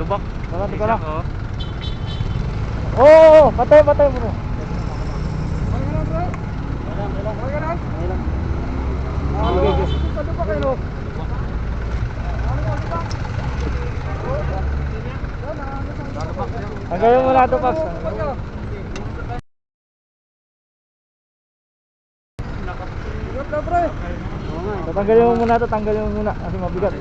Nalubak. Malapit ka lang. Oh. Oo, oh, oh, patay, patay mo na. Tanggalin mo na ito, Paps. Tatanggalin mo muna ito, tanggalin mo muna kasi mabigat.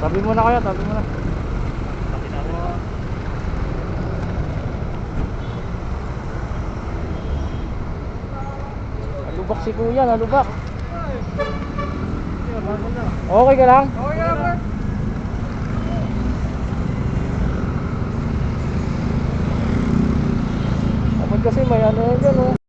Tabi muna kayo, tabi muna. Nalubak si kuya, nalubak. Okay ka lang? Okay na ba? Dapat kasi may ano yan oh.